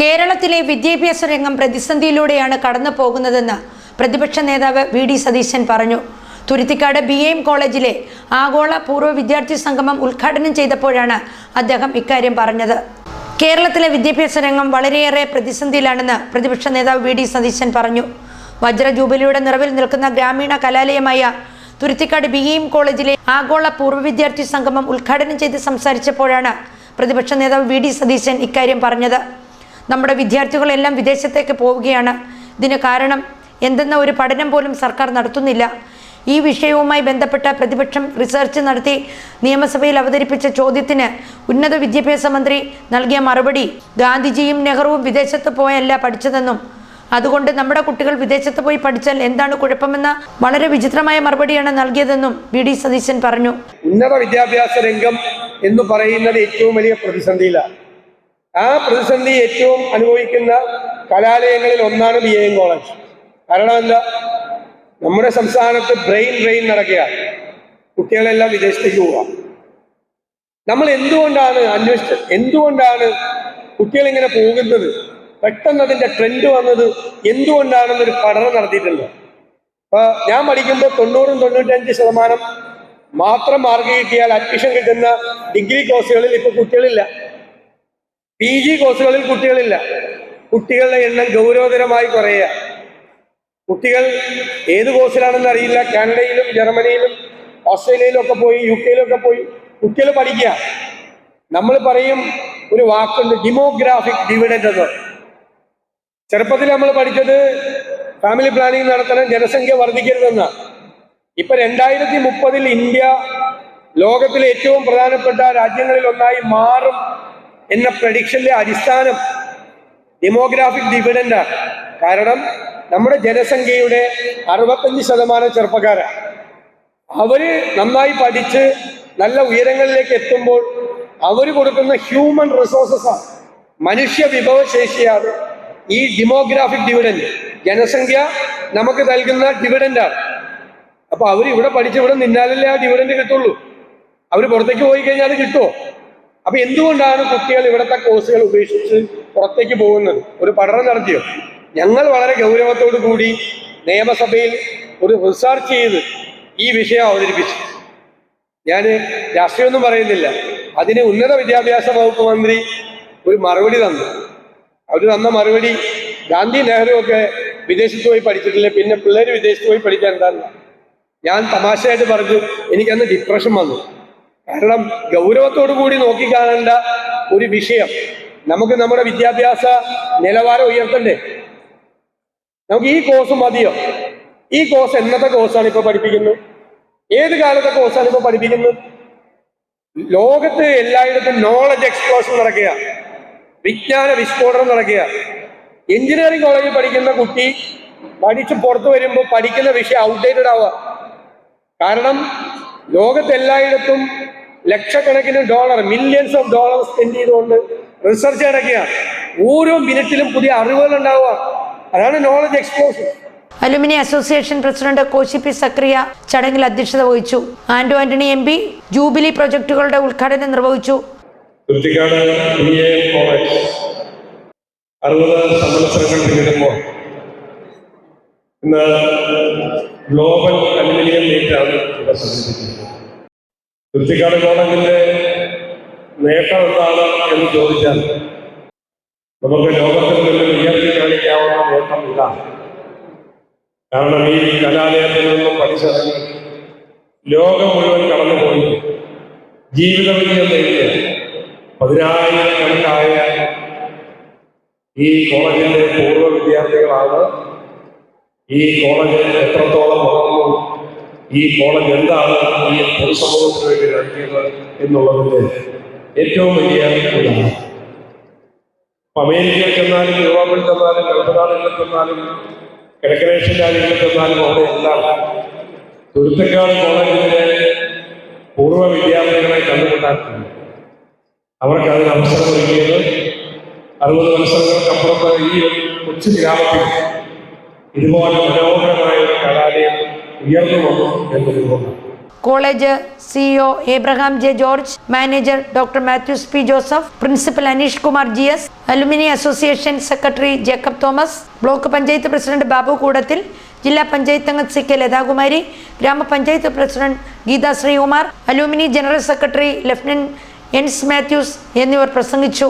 കേരളത്തിലെ വിദ്യാഭ്യാസ രംഗം പ്രതിസന്ധിയിലൂടെയാണ് കടന്നു പോകുന്നതെന്ന് പ്രതിപക്ഷ നേതാവ് വി ഡി സതീശൻ പറഞ്ഞു. തുരുത്തിക്കാട് ബി എം കോളേജിലെ ആഗോള പൂർവ വിദ്യാർത്ഥി സംഗമം ഉദ്ഘാടനം ചെയ്തപ്പോഴാണ് അദ്ദേഹം ഇക്കാര്യം പറഞ്ഞത്. കേരളത്തിലെ വിദ്യാഭ്യാസ രംഗം വളരെയേറെ പ്രതിസന്ധിയിലാണെന്ന് പ്രതിപക്ഷ നേതാവ് വി ഡി സതീശൻ പറഞ്ഞു. വജ്ര ജൂബിലിയുടെ നിറവിൽ നിൽക്കുന്ന ഗ്രാമീണ കലാലയമായ തുരുത്തിക്കാട് ബി എം കോളേജിലെ ആഗോള പൂർവ വിദ്യാർത്ഥി സംഗമം ഉദ്ഘാടനം ചെയ്ത് സംസാരിച്ചപ്പോഴാണ് പ്രതിപക്ഷ നേതാവ് വി ഡി സതീശൻ ഇക്കാര്യം പറഞ്ഞത്. നമ്മുടെ വിദ്യാർത്ഥികളെല്ലാം വിദേശത്തേക്ക് പോവുകയാണ്. ഇതിന് കാരണം എന്തെന്ന ഒരു പഠനം പോലും സർക്കാർ നടത്തുന്നില്ല. ഈ വിഷയവുമായി ബന്ധപ്പെട്ട പ്രതിപക്ഷം റിസർച്ച് നടത്തി നിയമസഭയിൽ അവതരിപ്പിച്ച ചോദ്യത്തിന് ഉന്നത വിദ്യാഭ്യാസ മന്ത്രി നൽകിയ മറുപടി ഗാന്ധിജിയും നെഹ്റുവും വിദേശത്ത് പോയല്ല പഠിച്ചതെന്നും അതുകൊണ്ട് നമ്മുടെ കുട്ടികൾ വിദേശത്ത് പോയി പഠിച്ചാൽ എന്താണ് കുഴപ്പമെന്ന വളരെ വിചിത്രമായ മറുപടിയാണ് നൽകിയതെന്നും വി. ഡി. സതീശൻ പറഞ്ഞു. ഉന്നത വിദ്യാഭ്യാസ രംഗം എന്ന് പറയുന്നത് ഏറ്റവും വലിയ പ്രതിസന്ധിയിലാണ്. ആ പ്രതിസന്ധി ഏറ്റവും അനുഭവിക്കുന്ന കലാലയങ്ങളിൽ ഒന്നാണ് ബി എം കോളേജ് കാരണം എന്താ? നമ്മുടെ സംസ്ഥാനത്ത് ബ്രെയിൻ ഡ്രെയിൻ നടക്കുകയാണ്. കുട്ടികളെല്ലാം വിദേശത്തേക്ക് പോവാം നമ്മൾ എന്തുകൊണ്ടാണ് അന്വേഷിച്ചത് എന്തുകൊണ്ടാണ് കുട്ടികളിങ്ങനെ പോകുന്നത്? പെട്ടെന്ന് അതിന്റെ ട്രെൻഡ് വന്നത് എന്തുകൊണ്ടാണെന്നൊരു പഠനം നടത്തിയിട്ടുണ്ട്. അപ്പോൾ ഞാൻ പഠിക്കുമ്പോൾ തൊണ്ണൂറും തൊണ്ണൂറ്റഞ്ച് ശതമാനം മാത്രം മാർക്ക് കിട്ടിയാൽ അഡ്മിഷൻ കിട്ടുന്ന ഡിഗ്രി കോഴ്സുകളിൽ ഇപ്പോൾ കുട്ടികളില്ല. പി ജി കോഴ്സുകളിൽ കുട്ടികളില്ല. കുട്ടികളുടെ എണ്ണം ഗൗരവതരമായി കുറയുക. കുട്ടികൾ ഏത് കോഴ്സിലാണെന്ന് അറിയില്ല. കാനഡയിലും ജർമ്മനിയിലും ഓസ്ട്രേലിയയിലും ഒക്കെ പോയി യു കെയിലൊക്കെ പോയി കുട്ടികൾ പഠിക്കുക. നമ്മൾ പറയും ഒരു വാക്കുണ്ട് ഡിമോഗ്രാഫിക് ഡിവിഡൻഡ് എന്ന്. ചെറുപ്പത്തിൽ നമ്മൾ പഠിച്ചത് ഫാമിലി പ്ലാനിങ് നടത്തണം ജനസംഖ്യ വർദ്ധിക്കരുതെന്നാണ് ഇപ്പൊ രണ്ടായിരത്തി മുപ്പതിൽ ഇന്ത്യ ലോകത്തിലെ ഏറ്റവും പ്രധാനപ്പെട്ട രാജ്യങ്ങളിൽ ഒന്നായി മാറും എന്ന പ്രഡിക്ഷന്റെ അടിസ്ഥാനം ഡെമോഗ്രാഫിക് ഡിവിഡൻഡാണ് കാരണം നമ്മുടെ ജനസംഖ്യയുടെ അറുപത്തഞ്ച് ശതമാനം ചെറുപ്പക്കാരാണ് അവർ നന്നായി പഠിച്ച് നല്ല ഉയരങ്ങളിലേക്ക് എത്തുമ്പോൾ അവർ കൊടുക്കുന്ന ഹ്യൂമൻ റിസോഴ്സസ് ആണ്. മനുഷ്യ വിഭവശേഷിയാണ് ഈ ഡെമോഗ്രാഫിക് ഡിവിഡൻഡ് ജനസംഖ്യ നമുക്ക് നൽകുന്ന ഡിവിഡൻഡാണ് അപ്പൊ അവർ ഇവിടെ പഠിച്ച് ഇവിടെ നിന്നാലല്ലേ ആ ഡിവിഡൻഡ് കിട്ടുള്ളൂ. അവർ പുറത്തേക്ക് പോയി കഴിഞ്ഞാൽ കിട്ടുമോ അപ്പൊ എന്തുകൊണ്ടാണ് കുട്ടികൾ ഇവിടുത്തെ കോഴ്സുകൾ ഉപേക്ഷിച്ച് പുറത്തേക്ക് പോകുന്നത്? ഒരു പഠനം നടത്തിയോ? ഞങ്ങൾ വളരെ ഗൗരവത്തോടു കൂടി നിയമസഭയിൽ ഒരു റിസർച്ച് ചെയ്ത് ഈ വിഷയം അവതരിപ്പിച്ചു. ഞാൻ രാഷ്ട്രീയമൊന്നും പറയുന്നില്ല. അതിന് ഉന്നത വിദ്യാഭ്യാസ വകുപ്പ് മന്ത്രി ഒരു മറുപടി തന്നു. അവർ തന്ന മറുപടി ഗാന്ധി നെഹ്റു ഒക്കെ വിദേശത്ത് പോയി പഠിച്ചിട്ടില്ല? പിന്നെ പിള്ളേർ വിദേശത്ത് പോയി പഠിക്കാൻ എന്താണ് ഞാൻ തമാശയായിട്ട് പറഞ്ഞു എനിക്കന്ന് ഡിപ്രഷൻ വന്നു. കാരണം ഗൗരവത്തോടു കൂടി നോക്കിക്കാണേണ്ട ഒരു വിഷയം. നമുക്ക് നമ്മുടെ വിദ്യാഭ്യാസ നിലവാരം ഉയർത്തണ്ടേ? നമുക്ക് ഈ കോഴ്സ് മതിയോ? ഈ കോഴ്സ് എന്നത്തെ കോഴ്സാണ് ഇപ്പൊ പഠിപ്പിക്കുന്നത് ഏത് കാലത്തെ കോഴ്സാണ് ഇപ്പൊ പഠിപ്പിക്കുന്നത് ലോകത്ത് എല്ലായിടത്തും നോളജ് എക്സ്പ്ലോഷൻ നടക്കുക. വിജ്ഞാന വിസ്ഫോടനം നടക്കുക. എഞ്ചിനീയറിംഗ് കോളേജിൽ പഠിക്കുന്ന കുട്ടി പഠിച്ച് പുറത്തു വരുമ്പോൾ പഠിക്കുന്ന വിഷയം ഔട്ട്ഡേറ്റഡ് ആവുക. കാരണം ലോകത്ത് എല്ലായിടത്തും ലക്ഷക്കണക്കിന് dollar millions of dollar spend ചെയ്തുകൊണ്ട് റിസർച്ച് നടക്കുകയാണ് ഓരോ മിനിറ്റിലും പുതിയ അറിവുകൾ ഉണ്ടാവുക അതാണ് knowledge explosion alumni association president Koshy P Zacharia ചടങ്ങിൽ അധ്യക്ഷത വഹിച്ചു. Anto Antony M P jubilee പ്രൊജക്ടുകളുടെ ഉദ്ഘാടനം നിർവഹിച്ചു. അറുപത് സംവത്സരങ്ങൾ പിന്നിടുമ്പോൾ ഇന്ന് ഗ്ലോബൽ അലുമിനിയം മീറ്റാണ് ഇവിടെ സംഘടിപ്പിക്കുന്നത്. കുറ്റിക്കാട് കോളേജിന്റെ നേട്ടം എന്താണ് എന്ന് ചോദിച്ചാൽ നമുക്ക് ലോകത്തിൽ നിന്ന് ഉയർത്തി കാണിക്കാവുന്ന നേട്ടം ഇതാണ് കാരണം ഈ കലാലയത്തിൽ നിന്നും പഠിച്ചിറങ്ങി ലോകം മുഴുവൻ കടന്നുപോയി. ജീവിത വിജയം നേടിയ പതിനായിരക്കണക്കായ ഈ കോളേജിന്റെ പൂർവ വിദ്യാർത്ഥികളാണ് ഈ കോളേജ് എത്രത്തോളം വളർന്നു ഈ കോളേജ് എന്താണ് ഈ പൊതുസമൂഹത്തിന് വേണ്ടി നൽകിയത് എന്നുള്ളതിന്റെ ഏറ്റവും വലിയ ഉദാഹരണം അമേരിക്കയിൽ ചെന്നാലും യൂറോപ്പിൽ ചെന്നാലും ഗൾഫ് നാടുകളിൽ ചെന്നാലും കിഴക്കനേഷ്യൻ രാജ്യങ്ങളിൽ ചെന്നാലും അവിടെ എല്ലാം തുരുത്തക്കാട് കോളേജിലെ പൂർവ വിദ്യാർത്ഥികളെ കണ്ടുകൊണ്ടാക്കുന്നു. അവർക്ക് അതിന് അവസരം ഒരുക്കിയത് അറുപത് മത്സരങ്ങൾക്കപ്പുറത്ത് ഈ കൊച്ചു ഗ്രാമത്തിൽ ഇതുപോലെ മനോഹരമായ ഒരു കലാലയം ഉയർന്നു വന്നു എന്നതുകൊണ്ടാണ് college CEO Abraham J George manager doctor Mathews P Joseph principal Aneesh Kumar G S alumni association secretary Jacob Thomas block panchayat president Babu Koodathil ജില്ലാ പഞ്ചായത്ത് അംഗം സി കെ ലതാകുമാരി ഗ്രാമപഞ്ചായത്ത് president Geetha Sreekumar alumni general secretary lieutenant എൻസ് Mathews എന്നിവർ പ്രസംഗിച്ചു.